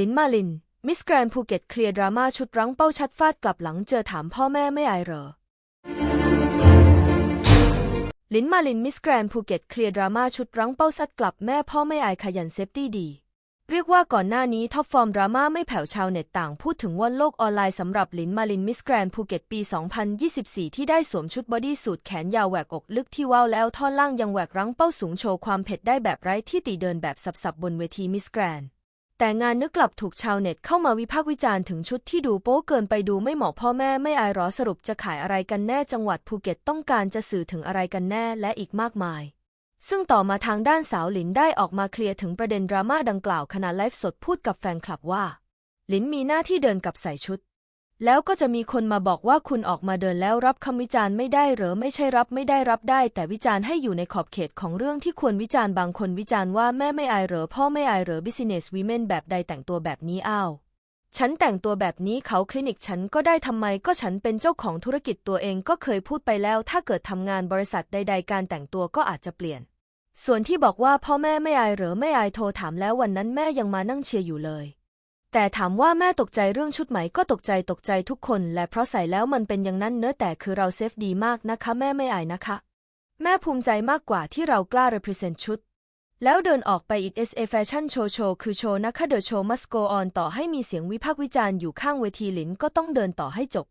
ลินมาลิน มิสแกรนภูเก็ตเคลียร์ดราม่าชุดรั้งเป้าชัดฟาดกลับหลังเจอถามพ่อแม่ไม่อายเหรอ ลินมาลินมิสแกรนภูเก็ตเคลียร์ดราม่าชุดรั้งเป้าซัดกลับแม่พ่อไม่อายขยันเซฟตี้ดี เรียกว่าก่อนหน้านี้ท็อปฟอร์มดราม่าไม่แผ่วชาวเน็ตต่างพูดถึงว่อนโลกออนไลน์สำหรับลินมาลินมิสแกรนภูเก็ตปี 2024 ที่ได้สวมชุดบอดี้สูทแขนยาวแหวกอกลึกที่ว้าวแล้วท่อนล่างยังแหวกรั้งเป้าสูงโชว์ความเผ็ดได้แบบไร้ที่ติเดินแบบสับๆบนเวทีมิสแกรน แต่งานนึกกลับถูกชาวเน็ตเข้ามาวิพากษ์วิจารณ์ถึงชุดที่ดูโป๊เกินไปดูไม่เหมาะพ่อแม่ไม่อายหรอสรุปจะขายอะไรกันแน่จังหวัดภูเก็ตต้องการจะสื่อถึงอะไรกันแน่และอีกมากมาย ซึ่งต่อมาทางด้านสาวหลินได้ออกมาเคลียร์ถึงประเด็นดราม่าดังกล่าวขณะไลฟ์สดพูดกับแฟนคลับว่า หลินมีหน้าที่เดินกับใส่ชุด แล้วก็จะมีคนมาบอกว่าคุณออกมาเดินแล้วรับคำวิจารณ์ไม่ได้หรือไม่ใช่รับไม่ได้รับได้ แต่วิจารณ์ให้อยู่ในขอบเขตของเรื่องที่ควรวิจารณ์บางคนวิจารณ์ว่าแม่ไม่อายหรือพ่อไม่อายหรือ business women แบบใดแต่งตัวแบบนี้อ้าวฉันแต่งตัวแบบนี้เขาคลินิกฉันก็ได้ทำไมก็ฉันเป็นเจ้าของธุรกิจตัวเองก็เคยพูดไปแล้ว ถ้าเกิดทำงานบริษัทใด ๆ การแต่งตัวก็อาจจะเปลี่ยน ส่วนที่บอกว่าพ่อแม่ไม่อายหรือไม่อายโทรถามแล้ววันนั้นแม่ยังมานั่งเชียร์อยู่เลย แต่ถามว่าแม่ตกใจเรื่องชุดไหมก็ตกใจตกใจทุกคน และเพราะใส่แล้วมันเป็นอย่างนั้นเนอะแต่คือเราเซฟดีมากนะคะ แม่ไม่อายนะคะ แม่ภูมิใจมากกว่าที่เรากล้า represent ชุด แล้วเดินออกไปอีก SA Fashion Show Show คือโชว์นะคะเดอะโชว์มัสโกออนต่อให้มีเสียงวิพากษ์วิจารณ์อยู่ข้างเวทีหลินก็ต้องเดินต่อให้จบ